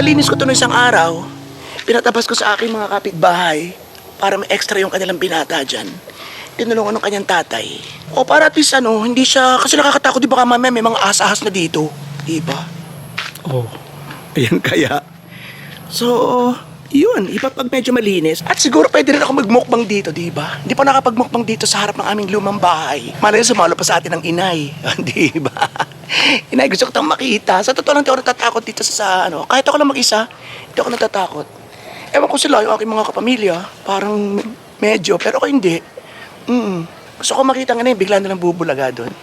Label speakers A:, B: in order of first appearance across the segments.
A: nalinis ko ito noong isang araw, pinatabas ko sa aking mga kapitbahay para may extra yung kanilang binata dyan. Tinulungan ng kanyang tatay. O para at least ano, hindi siya, kasi nakakatakot di ba mamaya may mga asahas na dito. Di ba? Oh, ayan kaya. So, yun, iba medyo malinis. At siguro pwede rin ako magmukbang dito, di ba? Hindi pa nakapagmukbang dito sa harap ng aming lumang bahay. Malay sumalo pa sa atin ng inay. di ba? Inay, gusto ko tang makita. Sa totoo lang, di ako natatakot dito sa, sa ano. Kahit ako lang mag-isa, hindi ako natatakot. Ewan ko sila, yung aking mga kapamilya, parang medyo, pero ako hindi. Mm. Gusto ko makita nga na yun, bigla na lang bubulaga doon.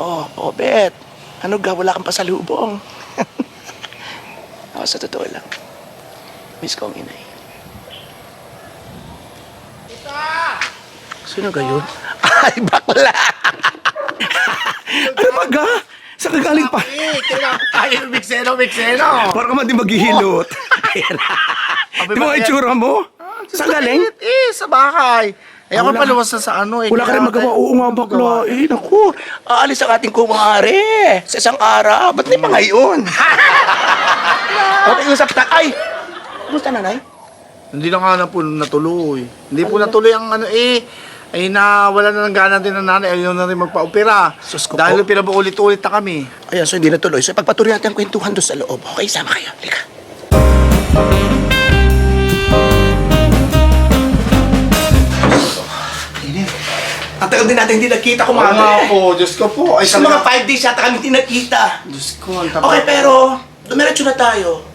A: Oh, oh, bet. Ano ga, wala kang pasalubong. ako sa totoo lang. Miss ko ang inay. Sino gayon? Ay, bakla! ano ba ga? Saan ka galing pa?
B: Ng Mixeno, Mixeno.
A: Parang ka man di maghihilot. Di mo ang itsura mo? Saan galing?
B: Eh, sa bahay. Eh, ako
A: Wala.
B: paluwas na sa ano eh.
A: Wala ka rin magawa. Oo nga, bakla. Eh, naku. Aalis ang ating kumare. Sa isang araw. Ba't di pa ngayon? okay, usap ta. Ay! Kumusta nanay?
B: Hindi na nga na po natuloy. Hindi po natuloy ang ano eh. Ay na wala na ng gana din ng nanay. Ayaw na rin magpa-opera.
A: Sus ko
B: Dahil
A: po.
B: pinag-ulit-ulit na kami.
A: Ayan, so hindi natuloy. So pagpatuloy natin ang kwentuhan doon sa loob. Okay, sama kayo. Lika. Init. Ang tagal din natin hindi nakita
B: Oo nga
A: kumare.
B: po, Diyos ko po. Ay,
A: Sa mga 5 days yata kami hindi nakita.
B: Diyos ko, ang taba.
A: Okay, pero dumiretso na tayo.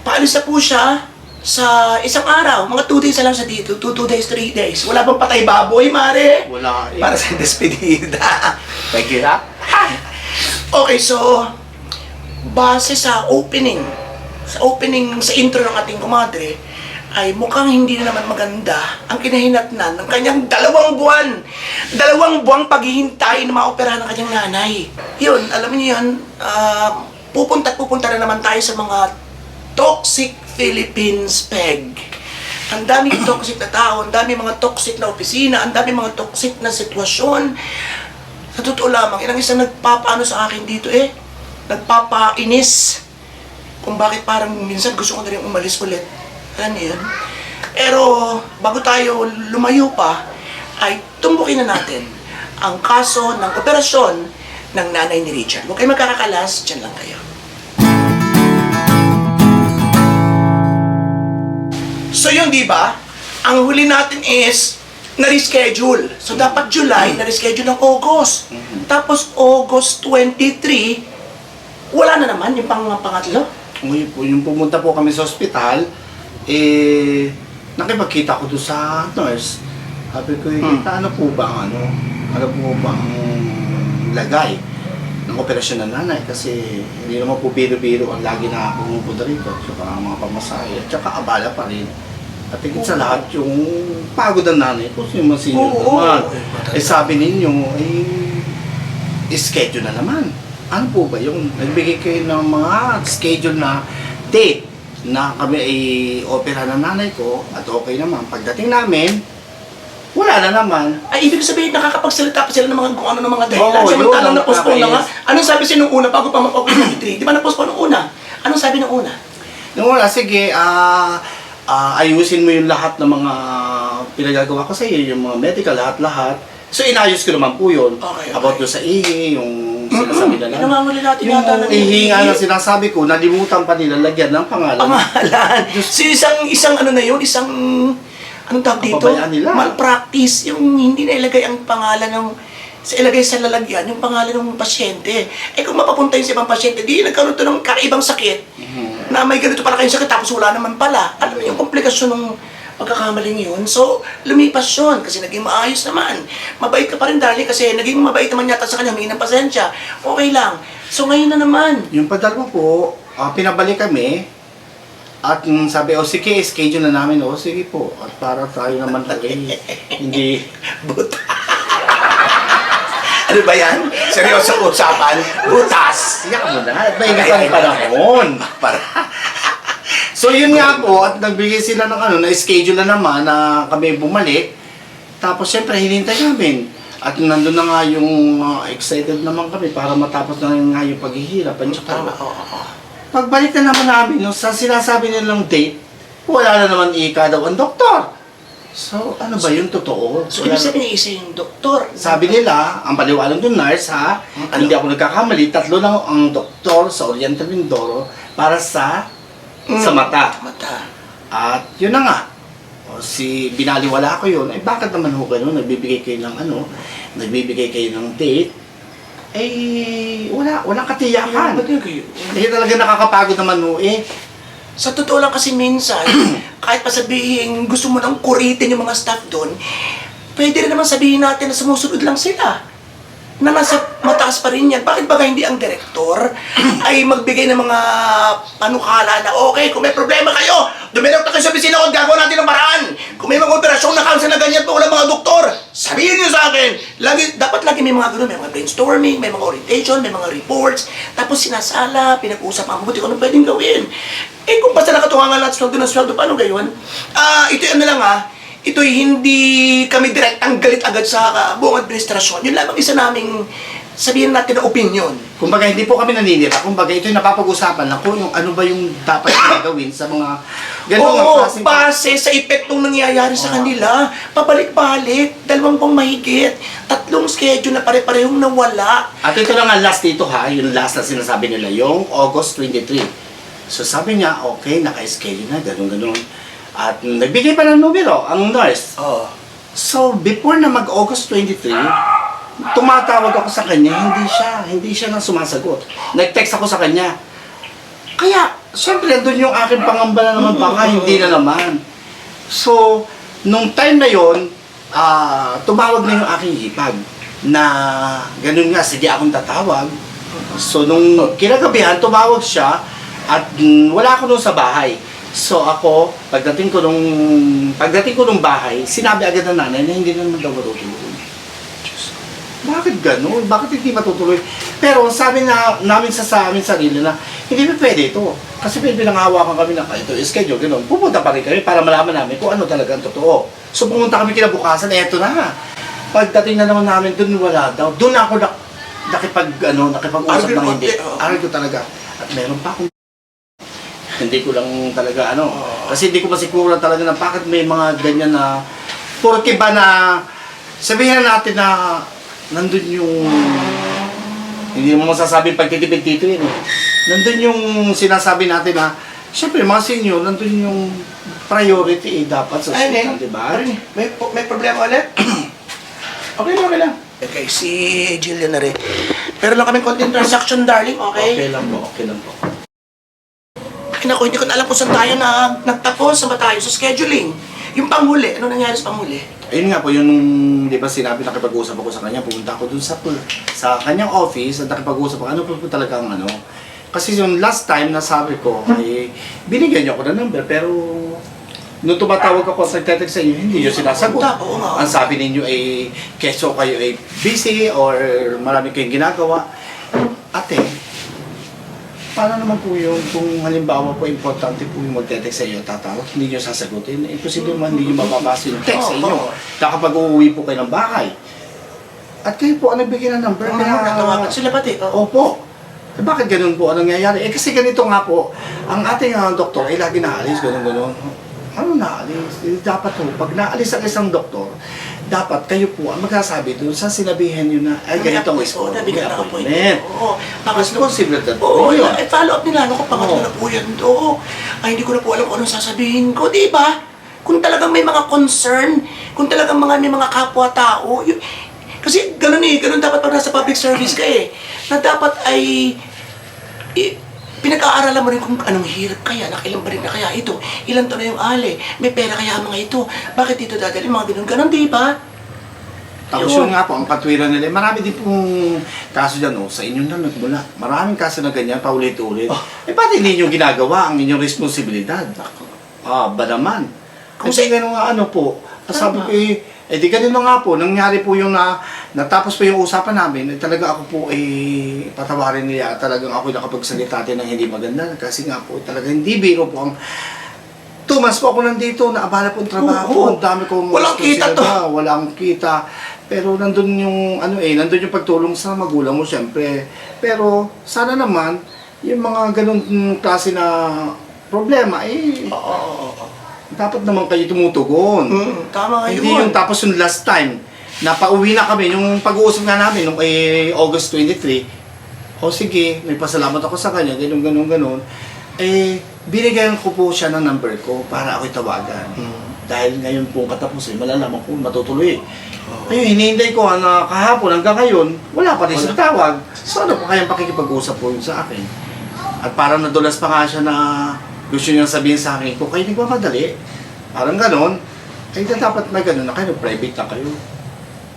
A: Paalis na po siya sa isang araw. Mga 2 days lang siya dito. 2, 2 days, 3 days. Wala bang patay baboy, mare?
B: Wala eh.
A: Para sa despedida. Paghirap. okay, so, base sa opening, sa opening, sa intro ng ating kumadre, ay mukhang hindi na naman maganda ang kinahinatnan ng kanyang dalawang buwan. Dalawang buwang paghihintay na maoperahan ng kanyang nanay. Yun, alam niyo yun, ah, pupunta pupunta na naman tayo sa mga toxic Philippines peg. Ang daming toxic na tao, ang daming mga toxic na opisina, ang daming mga toxic na sitwasyon. Sa totoo lamang, ilang isang nagpapaano sa akin dito eh. Nagpapainis. Kung bakit parang minsan gusto ko na rin umalis ulit. Alam niyo yun? Pero bago tayo lumayo pa, ay tumbukin na natin ang kaso ng operasyon ng nanay ni Richard. Huwag kayo magkakakalas, dyan lang kayo. So yun, di ba? Ang huli natin is na-reschedule. So dapat July, na-reschedule ng August. Tapos August 23, wala na naman yung pang pangatlo.
B: Uy, po, yung pumunta po kami sa ospital, eh, nakipagkita ko doon sa nurse. Sabi ko, eh,
A: Hmm.
B: ano po ba ang ano? Ano po ba ang lagay ng operasyon ng nanay? Kasi hindi naman po biro-biro ang lagi na pumupunta rito. Saka ang mga pamasahe. At saka abala pa rin. At higit sa lahat, yung pagod ng nanay po, yung masinyo
A: Oo,
B: naman. Eh sabi ninyo, eh, schedule na naman. Ano po ba yung nagbigay kayo ng mga schedule na date na kami ay opera ng nanay ko at okay naman. Pagdating namin, wala na naman.
A: Ay, ibig sabihin, nakakapagsalita pa sila ng mga kung ano ng mga dahilan.
B: Oo,
A: Samantalang
B: yun,
A: na-postpone na nga.
B: nakakainis.
A: Anong sabi siya nung una bago pa mag-August 23? Di ba na-postpone nung una? Anong sabi nung una?
B: Nung wala, sige, ah ah, ayusin mo yung lahat ng mga pinagagawa ko sa iyo, yung mga medical, lahat-lahat. So, inayos ko naman po yun.
A: Okay, okay.
B: About doon sa ihi, yung sinasabi na lang.
A: Pinanganguli natin
B: Yung
A: yata ng
B: ihi nga
A: ihi.
B: na sinasabi ko, nalimutan pa nila lagyan ng pangalan.
A: Pangalan. So, isang, isang ano na yun, isang, anong tawag dito?
B: Nila.
A: Malpractice. Yung hindi na ilagay ang pangalan ng, sa ilagay sa lalagyan, yung pangalan ng pasyente. Eh kung mapapunta yun sa ibang pasyente, di nagkaroon to ng kakaibang sakit,
B: Mhm.
A: Na may ganito pala kayong sakit, tapos wala naman pala. Alam mo yung komplikasyon ng pagkakamaling yun. So, lumipas yun kasi naging maayos naman. Mabait ka pa rin, darling, kasi naging mabait naman yata sa kanya, humingi ng pasensya. Okay lang. So, ngayon na naman.
B: Yung padalwa po, ah, pinabalik kami. At mm, sabi, o sige, schedule na namin. O sige po. At para tayo naman po eh, hindi...
A: Buta. Ano ba yan? Seryoso usapan? Butas.
B: Siyak mo na. At maingat ang panahon.
A: Para.
B: So yun nga po, at nagbigay sila ng ano, na-schedule na naman na kami bumalik. Tapos syempre, hinintay namin. At nandun na nga yung ah, excited naman kami para matapos na nga yung paghihirap. At saka,
A: Tama, oo, oo.
B: pagbalik na naman namin, no, sa sinasabi nilang date, wala na naman ika daw ang doktor. So, ano ba yung totoo?
A: So,
B: Wala
A: ibig
B: na-
A: sabihin, isa yung doktor.
B: Sabi nila, ang paliwanag ng nurse ha,
A: Ano?
B: hindi ako nagkakamali, tatlo lang ang doktor sa Oriental Mindoro para sa sa
A: Mm.
B: mata.
A: Mata.
B: At yun na nga, o, si binaliwala ko yun, ay bakit naman ho ganun, nagbibigay kayo ng ano, nagbibigay kayo ng date, eh, wala, walang katiyakan.
A: Ba't yun kayo?
B: Hindi talaga nakakapagod naman ho eh.
A: Sa totoo lang kasi minsan, kahit pa sabihin gusto mo nang kuritin yung mga staff doon, pwede rin naman sabihin natin na sumusunod lang sila. Na nasa mataas pa rin yan. Bakit ba hindi ang direktor ay magbigay ng mga panukala na okay, kung may problema kayo, dumiretso kayo sa opisina ko gagawa natin ng paraan. Kung may mga operasyon na cancel na ganyan po wala mga doktor, sabihin niyo sa akin. Lagi, dapat lagi may mga ganun, may mga brainstorming, may mga orientation, may mga reports, tapos sinasala, pinag-usap ang mabuti kung ano pwedeng gawin. Eh kung basta nakatunga nga lahat sweldo ng sweldo, paano gayon? Ah, ito ano lang ah, ito'y hindi kami direct ang galit agad sa ah, buong administrasyon. Yun lamang isa naming sabihin natin na opinion.
B: Kumbaga, hindi po kami naninira. Kumbaga, ito'y napapag-usapan lang kung yung ano ba yung dapat na gawin sa mga ganung
A: Oo,
B: klaseng-
A: base sa epektong nangyayari sa kanila, pabalik-balik, dalawang pang mahigit, tatlong schedule na pare-parehong nawala.
B: At ito lang ang last dito ha, yung last na sinasabi nila, yung August 23. So sabi niya, okay, naka-schedule na, ganun-ganun. At nagbigay pa ng numero, ang nurse.
A: Oo.
B: So, before na mag-August 23, tumatawag ako sa kanya, hindi siya, hindi siya nang sumasagot. Nag-text ako sa kanya. Kaya, syempre, doon yung aking pangamba na naman, baka hindi na naman. So, nung time na yon, ah, tumawag na yung aking hipag na ganun nga, sige akong tatawag. So, nung kinagabihan, tumawag siya at mm, wala ako nung sa bahay. So, ako, pagdating ko nung, pagdating ko nung bahay, sinabi agad ng nanay na hindi na naman daw matutuloy. Bakit ganun? Bakit hindi matutuloy? Pero ang sabi na namin sa, sa amin sarili na, hindi pa pwede ito. Kasi pinanghawakan kami na ito, schedule, ganun. Pupunta pa rin kami para malaman namin kung ano talaga ang totoo. So pumunta kami kinabukasan, eto na. Pagdating na naman namin, dun wala daw. Doon ako na, nakipag, ano, nakipag-usap ng hindi. Aral ko talaga. At meron pa akong hindi ko lang talaga ano. Kasi hindi ko masiguro talaga na bakit may mga ganyan na porke ba na sabihin na natin na nandun yung hindi mo masasabi pagtitipid dito yun eh. Nandun yung sinasabi natin na Siyempre, mga senior, nandun yung priority eh, dapat sa hospital, di ba?
A: May, may problema ulit?
B: Okay lang, okay lang.
A: Okay, si Jillian na rin. Pero lang kaming content transaction, darling, okay?
B: Okay lang po, okay lang po.
A: Ay, naku, hindi ko na alam kung saan tayo na, nagtapos, saan ba tayo sa scheduling. Yung panghuli, ano nangyari sa panghuli?
B: Ayun nga po, yun, di ba sinabi, nakipag-usap ako sa kanya, pumunta ako dun sa, sa kanyang office, at nakipag-usap ako, ano po po talaga ang ano. Kasi yung last time na sabi ko, ay binigyan niyo ako ng number, pero nung tumatawag ako sa nagtetext sa inyo, hindi niyo sinasagot. Ang sabi ninyo ay, keso kayo ay busy or marami kayong ginagawa. Ate, paano naman po yun kung halimbawa po importante po yung magte-text sa iyo, tatawag, hindi nyo sasagutin, eh posible man hindi nyo mababasa yung text sa inyo.
A: Oo.
B: Kapag uuwi po kayo ng bahay. At kayo po, ang nagbigay ng number?
A: Ano
B: Kaya-
A: natawagan sila pati? Oo.
B: Opo. Eh, bakit ganun po ang nangyayari? Eh kasi ganito nga po, ang ating ah, doktor ay lagi naalis, ganun ganun. Ano naalis? Eh, dapat po, pag naalis ang isang doktor, dapat kayo po ang magsasabi doon sa sinabihan nyo na, ay ganito ang score,
A: nabigyan ng appointment. Oo.
B: Responsibilidad po
A: Oo,
B: yun.
A: eh, follow up nila. Ano ko, pangatlo
B: Oo.
A: na po yan. Oo. Ay, hindi ko na po alam kung anong sasabihin ko, di ba? Kung talagang may mga concern, kung talagang mga may mga kapwa-tao, yun, kasi ganun eh, ganun dapat pag nasa public service ka eh, na dapat ay, i, pinag-aaralan mo rin kung anong hirap kaya, nakailan ba rin na kaya ito, ilan to na yung ali, may pera kaya ang mga ito, bakit dito dadali, mga ganun, ganun, di ba?
B: Tapos
A: Yun.
B: nga po, ang patwiran nila, marami din pong kaso dyan, oh, sa inyo na nagmula. Maraming kaso na ganyan, paulit-ulit.
A: Oh.
B: Eh, ba't hindi nyo ginagawa ang inyong responsibilidad? Ah, ba naman?
A: Kung sa-
B: ganun nga ano po, sabi
A: Tama.
B: ko eh, eh di ganun na nga po, nangyari po yung na, natapos po yung usapan namin, eh, talaga ako po eh, patawarin nila, talagang ako nakapagsalita din ng hindi maganda, kasi nga po, talaga hindi biro po ang Two months po ako nandito, naabala po ang trabaho,
A: Oo.
B: ang dami kong
A: Walang kita to.
B: responsibilidad, Walang kita. Pero nandun yung, ano eh, nandun yung pagtulong sa magulang mo, syempre. Pero, sana naman, yung mga ganun klase na problema, eh,
A: Oo, oo, oo.
B: Dapat naman kayo tumutugon.
A: Mm, tama nga
B: Hindi
A: yun.
B: yung tapos yung last time, na pauwi na kami, yung pag-uusap nga namin, nung eh, August 23, o sige, may pasalamat ako sa kanya, ganun, ganun, ganun. Eh, binigyan ko po siya ng number ko para ako'y tawagan.
A: Mm.
B: Dahil ngayon po katapusin, malalaman ko matutuloy. Ayun, hinihintay ko na kahapon hanggang ngayon, wala pa rin siyang tawag. So ano po kayang pakikipag-usap po yun sa akin? At parang nadulas pa nga siya na gusto niyang sabihin sa akin, kung kayo nagmamadali, parang ganon, ay dapat na ganon na kayo, private na kayo.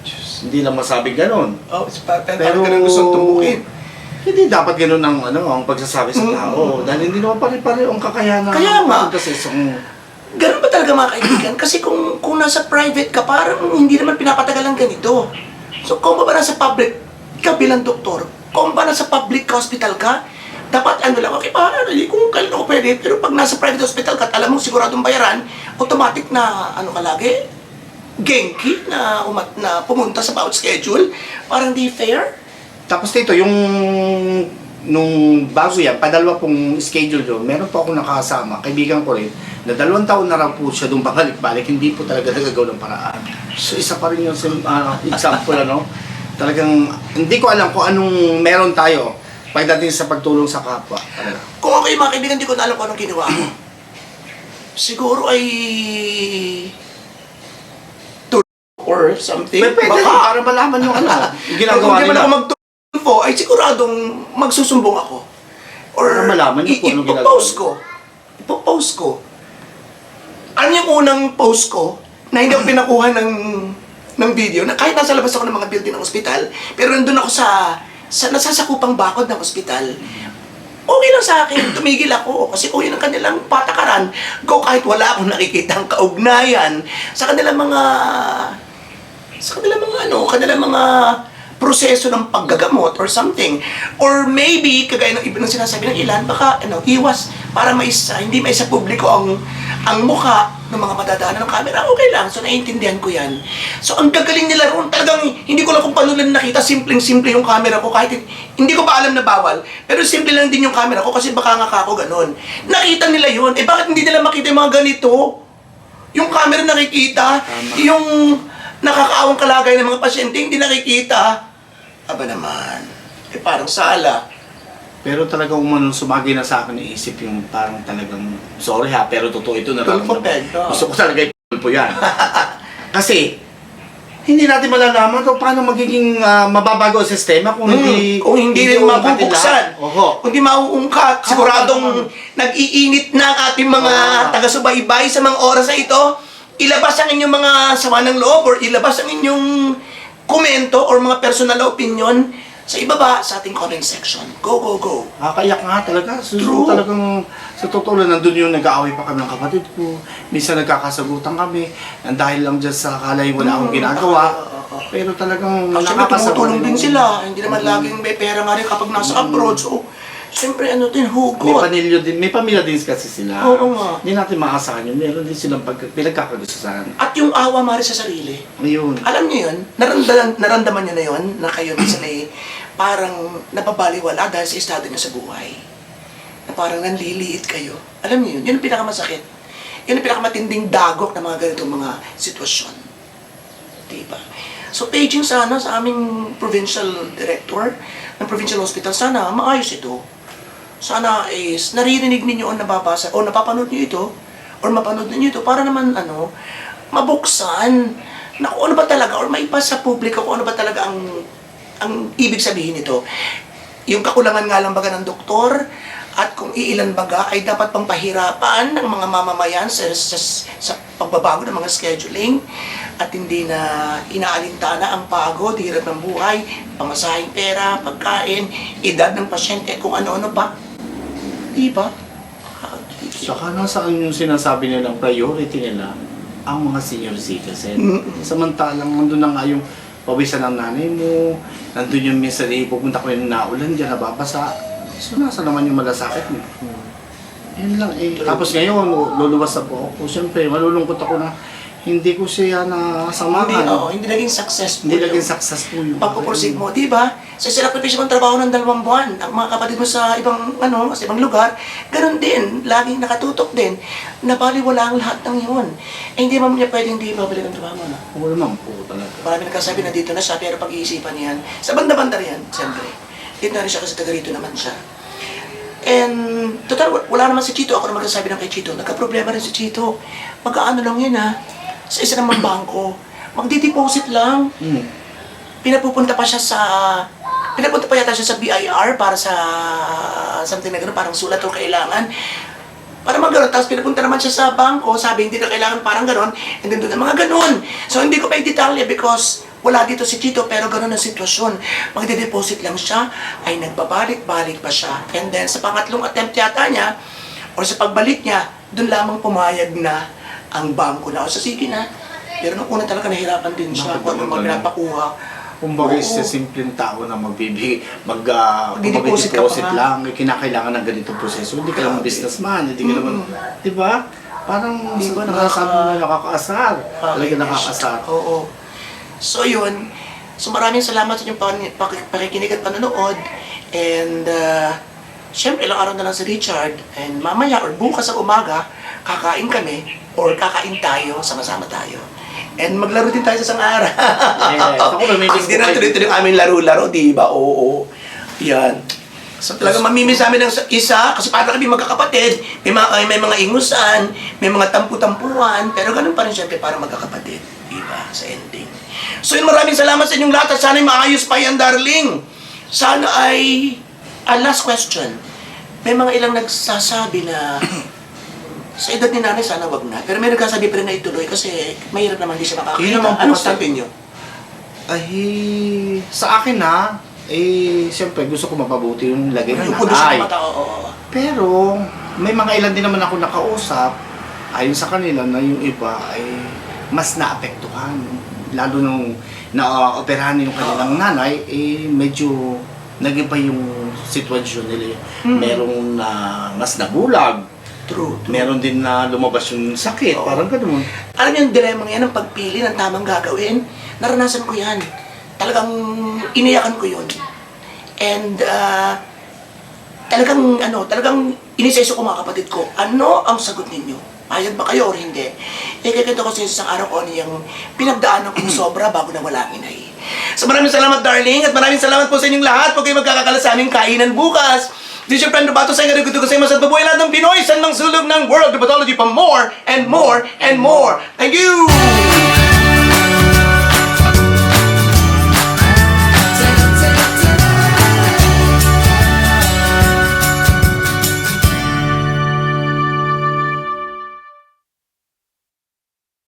B: Diyos, hindi lang masabing ganon.
A: Oh, it's pa- pero,
B: Pero-
A: pero gustong tumbukin.
B: Hindi dapat ganon ang, ano, ang pagsasabi sa
A: Mm.
B: tao. Dahil hindi naman pare-pare ang kakayanan.
A: Kaya nga.
B: Kasi isang
A: Ganun ba talaga mga kaibigan? Kasi kung, kung nasa private ka, parang hindi naman pinapatagal ang ganito. So kung ba nasa public ka bilang doktor, kung ba nasa public hospital ka, dapat ano lang, okay, parang hindi kung kailan ako pwede, pero pag nasa private hospital ka alam mo siguradong bayaran, automatic na ano ka lagi, genki na, umat, na pumunta sa bawat schedule, parang di fair.
B: Tapos dito, yung nung bago yan, padalwa pong schedule yun, meron po ako nakasama, kaibigan ko rin, na dalawang taon na raw po siya doon balik-balik, hindi po talaga nagagaw ng paraan. So isa pa rin yung sim- ah, example, ano? Talagang, hindi ko alam kung anong meron tayo pagdating sa pagtulong sa kapwa. Talaga.
A: Kung ako yung mga kaibigan, di ko na alam kung anong ginawa ko. Siguro ay... or something.
B: Pwede, pwede
A: Baka.
B: para malaman yung ano,
A: Pero
B: ginagawa
A: kung di man
B: nila.
A: ako magtulfo, ay siguradong magsusumbong ako. Or
B: Para malaman niyo kung anong ginagawa
A: ipopost ko. Ipopost ko. Ano yung unang post ko na hindi ako pinakuha ng ng video na kahit nasa labas ako ng mga building ng ospital, pero nandun ako sa sa nasasakupang bakod ng ospital. Okay lang sa akin, tumigil ako kasi kung yun ang kanilang patakaran, go kahit wala akong nakikitang kaugnayan sa kanilang mga sa kanilang mga ano, kanilang mga proseso ng paggagamot or something. Or maybe, kagaya ng iba ng sinasabi ng ilan, baka ano, iwas para maisa, hindi maisa publiko ang ang mukha ng mga madadaanan ng camera, okay lang. So, naiintindihan ko yan. So, ang gagaling nila ron, talagang hindi ko lang kung paano nakita, simpleng-simple yung camera ko, kahit hindi ko pa alam na bawal, pero simple lang din yung camera ko kasi baka nga ako ganon. Nakita nila yun. Eh, bakit hindi nila makita yung mga ganito? Yung camera nakikita,
B: Tama.
A: yung nakakaawang kalagay ng mga pasyente hindi nakikita. Aba naman, eh parang sala.
B: Pero talagang umano sumagi na sa akin iisip yung parang talagang, sorry ha, pero totoo ito na
A: Tulfo peg, oo.
B: Gusto ko talaga ipulpo yan. Kasi, hindi natin malalaman kung paano magiging ah, mababago ang sistema kung hindi...
A: Hmm, kung hindi rin mabubuksan.
B: Oho.
A: Kung di mauungkat, siguradong nag-iinit na ang ating mga
B: Oo.
A: taga-subaybay sa mga oras na ito. Ilabas ang inyong mga sama ng loob or ilabas ang inyong komento or mga personal na opinion sa ibaba sa ating comment section. Go, go, go.
B: Nakakaiyak nga talaga. So,
A: True.
B: talagang, sa totoo lang, nandun yung nag-aaway pa kami ng kapatid ko. Minsan nagkakasagutan kami. Nang dahil lang dyan sa kalay wala akong
A: Mm,
B: ginagawa.
A: oo, oo, oo.
B: Pero talagang
A: Actually, tumutulong din sila. Hindi naman laging may pera nga rin kapag nasa abroad. So, siyempre, ano din,
B: May
A: hugot.
B: pamilya din, may pamilya din kasi sila.
A: Oo nga.
B: Hindi natin maasahan yun. Meron din silang pag, pinagkakagustuhan.
A: At yung awa mari sa sarili.
B: Ayun.
A: Alam niyo yun? Naramdaman, naramdaman niyo na yun? Na kayo minsan ay parang napabaliwala dahil sa estado niyo sa buhay. Na parang nanliliit kayo. Alam niyo yun? Yun ang pinakamasakit. Yun ang pinakamatinding dagok ng mga ganitong mga sitwasyon. Diba? So, paging sana sa aming provincial director ng provincial hospital, sana maayos ito. Sana is naririnig ninyo o nababasa o napapanood niyo ito or mapanood niyo ito para naman ano, mabuksan na kung ano ba talaga or maipasa sa publiko kung ano ba talaga ang ang ibig sabihin nito. Yung kakulangan nga lang baga ng doktor at kung iilan baga ay dapat pang pahirapan ng mga mamamayan sa, sa, sa pagbabago ng mga scheduling at hindi na inaalintana ang pagod, hirap ng buhay, pamasahing pera, pagkain, edad ng pasyente, kung ano-ano pa. Diba?
B: Saka nasaan yung sinasabi nilang priority nila ang mga senior citizen. Samantalang nandun na nga yung pawisan ng nanay mo, nandun yung minsan eh, pupunta ko yung naulan dyan, nababasa. So nasa naman yung malasakit mo. Yun lang eh. Tapos ngayon, luluwas na po ako. Siyempre, malulungkot ako na hindi ko siya nasamahan.
A: Hindi, oo, hindi naging successful.
B: Hindi
A: yung
B: naging successful yung
A: Pagpupursig mo, di ba? Sa sinakripisyo mong trabaho ng dalawang buwan, ang mga kapatid mo sa ibang, ano, sa ibang lugar, ganun din, laging nakatutok din, nabaliwala ang lahat ng yun. Eh, hindi mo niya pwedeng hindi babalik ang trabaho mo, no?
B: Oo naman po talaga.
A: Marami nagkasabi na dito na siya, pero pag-iisipan niyan, sa banda-banda riyan, siyempre. Dito na rin siya kasi taga rito naman siya. And, total, wa- wala naman si Chito. Ako na magsasabi ng kay Chito. Nagka-problema rin si Chito. Magkaano lang yun ha. Sa isa namang bangko. Magdi-deposit lang.
B: Hmm.
A: Pinapupunta pa siya sa... Pinapunta pa yata siya sa BIR para sa something na gano'n, parang sulat o kailangan. Para mag gano'n, tapos pinapunta naman siya sa bangko, sabi hindi na kailangan parang gano'n, and then doon na mga gano'n. So hindi ko pa i-detalye because wala dito si Chito, pero gano'n ang sitwasyon. Magde-deposit lang siya, ay nagbabalik-balik pa siya. And then sa pangatlong attempt yata niya, or sa pagbalik niya, doon lamang pumayag na ang bangko na. O sa sige na. Pero nung una talaga nahirapan din siya
B: Bakit
A: kung ano mga pinapakuha.
B: Kumbaga
A: Oo.
B: sa simpleng tao na magbibigay, mag, uh,
A: Magdi-deposit ka pa
B: deposit
A: nga.
B: lang, eh, kinakailangan ng ganitong proseso. Hindi ka naman
A: Grabe.
B: businessman, hindi ka naman, di ba? Parang
A: Hindi
B: nakasabi
A: nakaka-
B: na nakakaasar. Talaga nakakaasar.
A: Oo. So yun. So maraming salamat sa inyong pan- pak- pakikinig at panonood. And uh, syempre ilang araw na lang si Richard. And mamaya or bukas sa umaga, kakain kami or kakain tayo, sama-sama tayo. And maglaro din tayo sa isang araw.
B: Yes. Ako, mamimiss
A: Hindi na tuloy-tuloy kami laro-laro, di ba? Oo. Yan. So talaga mamimiss namin ng isa kasi para kami magkakapatid, may mga, may mga ingusan, may mga tampu-tampuan, pero ganun pa rin syempre para magkakapatid, di ba? Sa ending. So yun, maraming salamat sa inyong lahat at sana ay maayos pa yan, darling. Sana ay, ah, last question. May mga ilang nagsasabi na sa edad ni nanay sana wag na. Pero may nagsasabi pa rin na ituloy kasi mahirap naman di siya makakita.
B: Yun naman po
A: Anong
B: kasi-
A: niyo?
B: Ay, sa akin na, eh, siyempre gusto ko mapabuti yung lagay ng
A: Yung kundo sa
B: nanay.
A: mata, oo. oo.
B: Pero, may mga ilan din naman ako nakausap, ayon sa kanila na yung iba ay mas naapektuhan. Lalo nung na-operahan yung kanilang nanay, eh medyo nag-iba yung sitwasyon nila.
A: Mm.
B: Merong na mas nabulag,
A: True. true.
B: meron din na lumabas yung sakit,
A: Oo.
B: parang ganun.
A: Alam niyo yung dilemma yan ng pagpili ng tamang gagawin? Naranasan ko yan. Talagang iniyakan ko yun. And uh, talagang ano, talagang iniseso ko mga kapatid ko, ano ang sagot ninyo? Payag ba kayo or hindi? Eh, kaya ko sa isang araw ko ano yung pinagdaanan ko sobra bago na wala ang inay. So maraming salamat darling at maraming salamat po sa inyong lahat. Huwag kayo magkakakala sa aming kainan bukas. This is your friend Robato sa Ingrid Gutugo sa Imas at mabuhay lahat ng Pinoy sa sulog ng World of Pathology pa more and more and more. Thank you!